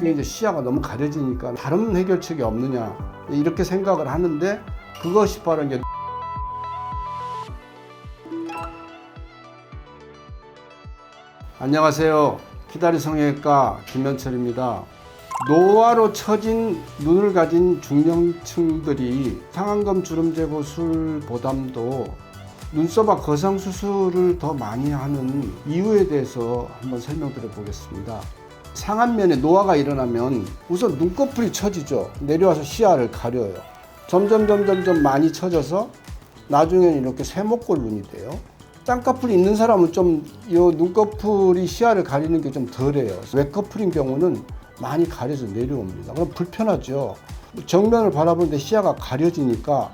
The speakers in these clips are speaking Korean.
그게 이제 시야가 너무 가려지니까 다른 해결책이 없느냐 이렇게 생각을 하는데 그것이 바로 이제 안녕하세요. 기다리 성형외과 김현철입니다. 노화로 처진 눈을 가진 중년층들이 상안검 주름 제거 술 보담도 눈썹과 거상 수술을 더 많이 하는 이유에 대해서 한번 설명드려 보겠습니다. 상안면에 노화가 일어나면 우선 눈꺼풀이 처지죠. 내려와서 시야를 가려요. 점점 점점 점 많이 처져서 나중에는 이렇게 세모꼴 눈이 돼요. 쌍꺼풀이 있는 사람은 좀 이 눈꺼풀이 시야를 가리는 게 좀 덜해요. 외꺼풀인 경우는 많이 가려서 내려옵니다. 그럼 불편하죠. 정면을 바라보는데 시야가 가려지니까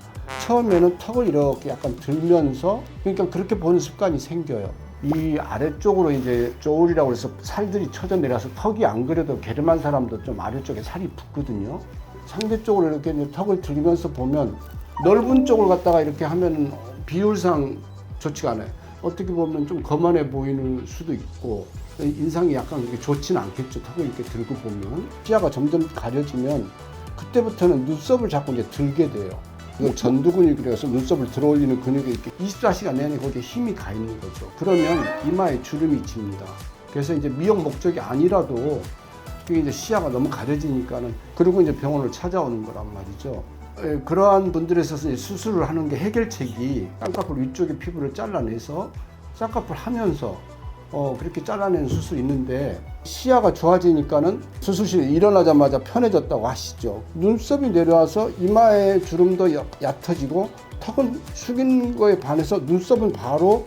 처음에는 턱을 이렇게 약간 들면서 그러니까 그렇게 보는 습관이 생겨요. 이 아래쪽으로 이제 쪼울이라고 해서 살들이 쳐져 내려서 턱이 안 그래도 게름한 사람도 좀 아래쪽에 살이 붙거든요. 상대쪽으로 이렇게 이제 턱을 들면서 보면 넓은 쪽을 갖다가 이렇게 하면 비율상 좋지가 않아요. 어떻게 보면 좀 거만해 보이는 수도 있고 인상이 약간 그렇게 좋지는 않겠죠. 턱을 이렇게 들고 보면 시야가 점점 가려지면 그때부터는 눈썹을 자꾸 이제 들게 돼요. 그걸 전두근육이라고 해서 눈썹을 들어 올리는 근육이 이렇게 24시간 내내 거기에 힘이 가 있는 거죠. 그러면 이마에 주름이 칩니다. 그래서 이제 미용 목적이 아니라도 그게 이제 시야가 너무 가려지니까는 그리고 이제 병원을 찾아오는 거란 말이죠. 예, 그러한 분들에 있어서 수술을 하는 게 해결책이 쌍꺼풀 위쪽의 피부를 잘라내서 쌍꺼풀 하면서 어, 그렇게 잘라내는 수술이 있는데 시야가 좋아지니까는 수술실에 일어나자마자 편해졌다고 하시죠. 눈썹이 내려와서 이마의 주름도 옅- 얕아지고 턱은 숙인 거에 반해서 눈썹은 바로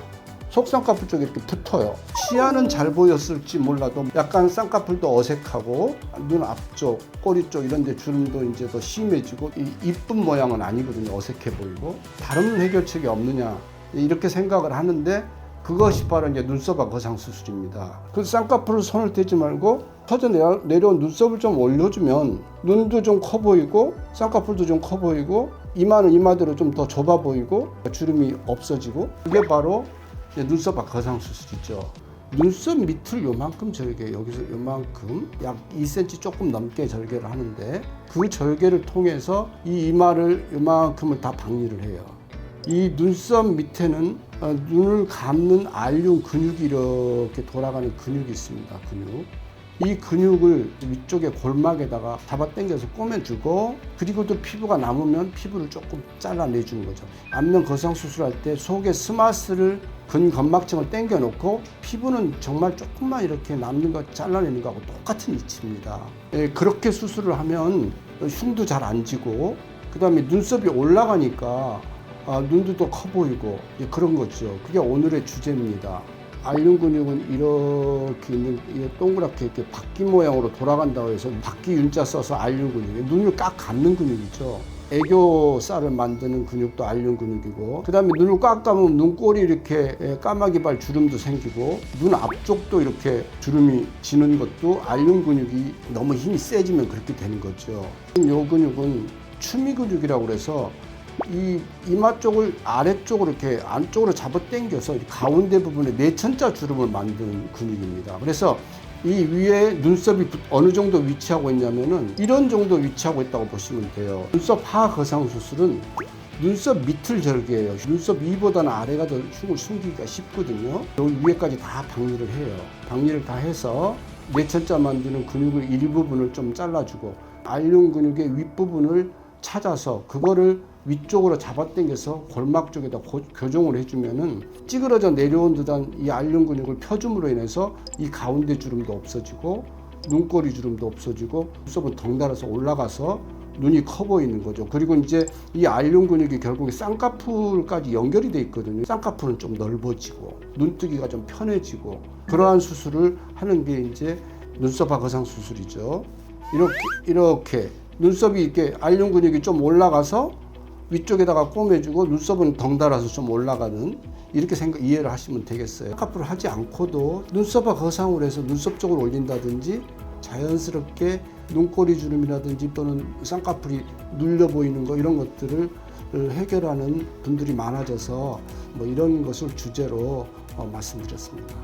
속 쌍꺼풀 쪽에 이렇게 붙어요. 시야는 잘 보였을지 몰라도 약간 쌍꺼풀도 어색하고 눈 앞쪽, 꼬리 쪽 이런 데 주름도 이제 더 심해지고 이 이쁜 모양은 아니거든요. 어색해 보이고 다른 해결책이 없느냐 이렇게 생각을 하는데 그것이 바로 이제 눈썹과 거상 수술입니다. 그 쌍꺼풀을 손을 대지 말고 터져 내려- 내려온 눈썹을 좀 올려주면 눈도 좀 커 보이고 쌍꺼풀도 좀 커 보이고 이마는 이마대로 좀 더 좁아 보이고 주름이 없어지고 그게 바로 눈썹과 거상 수술이죠. 눈썹 밑을 요만큼 절개 여기서 요만큼 약 2cm 조금 넘게 절개를 하는데 그 절개를 통해서 이 이마를 요만큼을 다 박리를 해요. 이 눈썹 밑에는 어, 눈을 감는 알륜 근육이 이렇게 돌아가는 근육이 있습니다. 근육. 이 근육을 위쪽에 골막에다가 잡아당겨서 꼬매주고 그리고 또 피부가 남으면 피부를 조금 잘라내주는 거죠. 안면 거상 수술할 때 속에 스마스를 근건막층을 당겨놓고 피부는 정말 조금만 이렇게 남는 거 잘라내는 거하고 똑같은 위치입니다. 예, 그렇게 수술을 하면 흉도 잘 안 지고 그 다음에 눈썹이 올라가니까 아, 눈도 더 커 보이고 예, 그런 거죠. 그게 오늘의 주제입니다. 알륜 근육은 이렇게 있는 이 동그랗게 이렇게 바퀴 모양으로 돌아간다고 해서 바퀴 윤자 써서 알륜 근육, 눈을 꽉 감는 근육이죠. 애교살을 만드는 근육도 알륜 근육이고 그 다음에 눈을 꽉 감으면 눈꼬리 이렇게 예, 까마귀발 주름도 생기고 눈 앞쪽도 이렇게 주름이 지는 것도 알륜 근육이 너무 힘이 세지면 그렇게 되는 거죠. 이 근육은 추미 근육이라고 그래서 이 이마 쪽을 아래쪽으로 이렇게 안쪽으로 잡아 당겨서 이 가운데 부분에 내천자 주름을 만드는 근육입니다. 그래서 이 위에 눈썹이 붙- 어느 정도 위치하고 있냐면은 이런 정도 위치하고 있다고 보시면 돼요. 눈썹 하 거상 수술은 눈썹 밑을 절개해요. 눈썹 위보다는 아래가 더 흉을 숨기기가 쉽거든요. 여기 위에까지 다 박리를 해요. 박리를 다 해서 내천자 만드는 근육을 일부분을 좀 잘라주고 알륜 근육의 윗부분을 찾아서 그거를 위쪽으로 잡아당겨서 골막 쪽에다 고- 교정을 해주면은 찌그러져 내려온 듯한 이 알륜 근육을 펴줌으로 인해서 이 가운데 주름도 없어지고 눈꼬리 주름도 없어지고 눈썹은 덩달아서 올라가서 눈이 커 보이는 거죠. 그리고 이제 이 알륜 근육이 결국에 쌍꺼풀까지 연결이 돼 있거든요. 쌍꺼풀은 좀 넓어지고 눈뜨기가 좀 편해지고 그러한 수술을 하는 게 이제 눈썹 하거상 수술이죠. 이렇게 이렇게 눈썹이 이렇게 알륜 근육이 좀 올라가서 위쪽에다가 꼬매주고 눈썹은 덩달아서 좀 올라가는 이렇게 생각 이해를 하시면 되겠어요. 쌍꺼풀을 하지 않고도 눈썹과 거상을 해서 눈썹 쪽을 올린다든지 자연스럽게 눈꼬리 주름이라든지 또는 쌍꺼풀이 눌려 보이는 거 이런 것들을 해결하는 분들이 많아져서 뭐 이런 것을 주제로 어, 말씀드렸습니다.